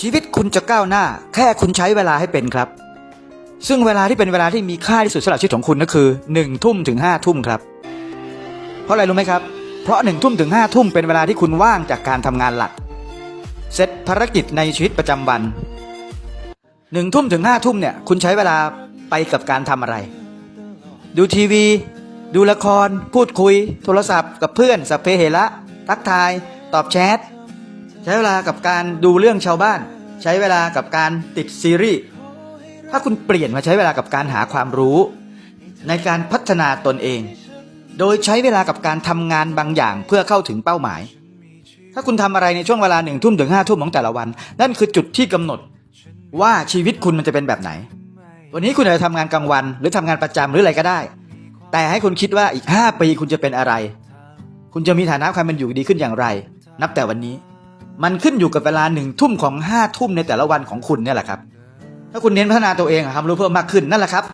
ชีวิตคุณจะก้าวหน้า แค่คุณใช้เวลาให้เป็นครับ ซึ่งเวลาที่เป็นเวลาที่มีค่าที่สุดสำหรับชีวิตของคุณก็คือ1นึ่ทุ่มถึง5้าทุ่มครับ เพราะอะไรรู้ไหมครับ เพราะ1นึ่ทุ่มถึง5้าทุ่มเป็นเวลาที่คุณว่างจากการทำงานหลัก เสร็จภารกิจในชีวิตประจำวันหนึ่งทุ่มถึงห้าทุ่มเนี่ยคุณใช้เวลาไปกับการทำอะไร ดูทีวี ดูละคร พูดคุย โทรศัพท์กับเพื่อนสัพเพเหระทักทาย ตอบแชท ใช้เวลากับการดูเรื่องชาวบ้าน ใช้เวลากับการติดซีรีส์ถ้าคุณเปลี่ยนมาใช้เวลากับการหาความรู้ ในการพัฒนาตนเอง โดยใช้เวลากับการทำงานบางอย่างเพื่อเข้าถึงเป้าหมาย ถ้าคุณทำอะไรในช่วงเวลาหนึ่งทุ่มถึงห้าทุ่มของแต่ละวัน นั่นคือจุดที่กำหนดว่าชีวิตคุณมันจะเป็นแบบไหน วันนี้คุณอาจจะทำงานกลางวัน หรือทำงานประจำหรืออะไรก็ได้ แต่ให้คุณคิดว่าอีก 5 ปีคุณจะเป็นอะไร คุณจะมีฐานะความเป็นอยู่ดีขึ้นอย่างไร นับแต่วันนี้ มันขึ้นอยู่กับเวลาหนึ่งทุ่มของห้าทุ่มในแต่ละวันของคุณเนี่ยแหละครับ ถ้าคุณเน้นพัฒนาตัวเองอะครับรู้เพิ่มมากขึ้นนั่นแหละครับ